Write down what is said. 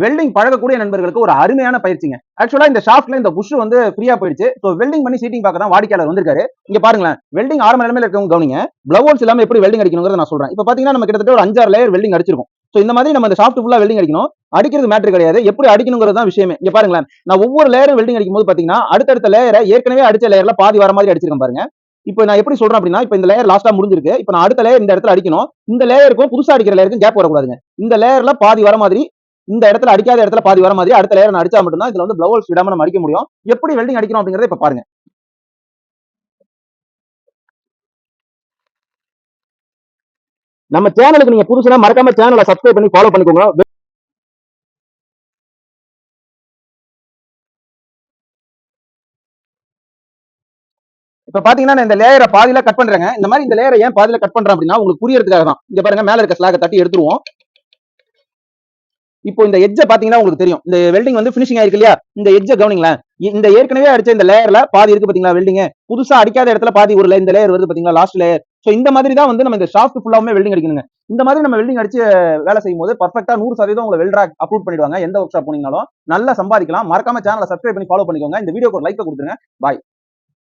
Welding பழகக்கூடிய நண்பர்களுக்கு ஒரு அருமையான பயிற்சிங்க. ஆக்சுவலா இந்த ஷாப்ட்ல இந்த புஷ் வந்து ஃப்ரீயா போயிடுச்சு. ஸோ வெல்டிங் பண்ணி சீட்டிங் பார்க்க தான் வாடிக்கையாளர் வந்திருக்காரு. இங்க பாருங்களேன். வெல்டிங் ஆரம்ப நிலைமையில இருக்கவங்க கவனிங்க. பிளவுஸ் இல்லாம எப்படி வெல்டிங் அடிக்கணுங்கிறத நான் சொல்றேன். இப்போ பாத்தீங்கன்னா நம்ம கிட்டத்தட்ட ஒரு அஞ்சாறு லேயர் வெல்டிங் அடிச்சிருக்கும். ஸோ இந்த மாதிரி நம்ம இந்த ஷாஃப்ட் ஃபுல்லா வெல்டிங் அடிக்கணும். அடிக்கிறது மேட்ரு கிடையாது. எப்படி அடிக்கணுங்கிறது தான் விஷயமே. இங்க பாருங்களேன். நான் ஒவ்வொரு லேயரும் வெல்டிங் அடிக்கும் போது பாத்தீங்கன்னா அடுத்தடுத்த லேயரை ஏற்கனவே அடிச்ச லேயர்ல பாதி வர மாதிரி அடிச்சிருக்கேன் பாருங்க. இப்போ நான் எப்படி சொல்றேன் அப்படின்னா இப்போ இந்த லேயர் லாஸ்டா முடிஞ்சிருக்கு. இப்போ நான் அடுத்த லேயர் இந்த இடத்துல அடிக்கணும். இந்த லேயருக்கும் புதுசா அடிக்கிற லேயருக்கும் கேப் வரக்கூடாதுங்க. இந்த லேயர்ல பாதி வர மாதிரி இந்த இடத்துல அடிக்காத இடத்துல பாதி வர மாதிரி அடுத்த லேயர் நான் அடிச்சா மட்டும்தான் இதுல வந்து பிளவுஸ் விடாம நம்ம அடிக்க முடியும். எப்படி வெல்டிங் அடிக்கணும் அப்படிங்கறத இப்ப பாருங்க. நம்ம சேனலுக்கு நீங்க புதுசுனா மறக்காம சேனலை சப்ஸ்கிரைப் பண்ணி ஃபாலோ பண்ணிக்கோங்க. இப்ப பாத்தீங்கன்னா இந்த லேயரை பாதியில கட் பண்றேங்க. இந்த மாதிரி இந்த லேயரை ஏன் பாதியில கட் பண்றேன் அப்படின்னா உங்களுக்கு புரியறதுக்காக தான் இங்க பாருங்க மேல இருக்க ஸ்லாக தட்டி எடுத்துருவோம். இப்போ இந்த எஜ்ஜை பாத்தீங்கன்னா உங்களுக்கு தெரியும். இந்த வெல்டிங் வந்து ஃபினிஷிங் ஆயிருக்கு இல்லையா? இந்த எஜ்ஜை கவனிங்களேன் இந்த ஏற்கனவே அடிச்ச இந்த லேயர்ல பாதி இருக்கு பாத்தீங்களா வெல்டிங் புதுசா அடிக்காத இடத்துல பாதி ஒரு இந்த லேயர் வருது பாத்தீங்களா லாஸ்ட் லேயர் சோ இந்த மாதிரி தான் வந்து நம்ம இந்த ஷாஃப்ட் ஃபுல்லாவுமே வெல்டிங் அடிக்கணுங்க. இந்த மாதிரி நம்ம வெல்டிங் அடிச்சு வேலை செய்யும் போது பர்ஃபெக்டா நூறு சதவீதம் உங்களை வெல்ட்ராக் அப்ரூவ் பண்ணிடுவாங்க. எந்த ஒர்க் ஷாப் போனீங்கனாலும் நல்லா சம்பாதிக்கலாம். மறக்காம சேனலை சப்ஸ்கிரைப் பண்ணி ஃபாலோ பண்ணிக்கோங்க. இந்த வீடியோக்கு ஒரு லைக் கொடுத்துருங்க. பாய்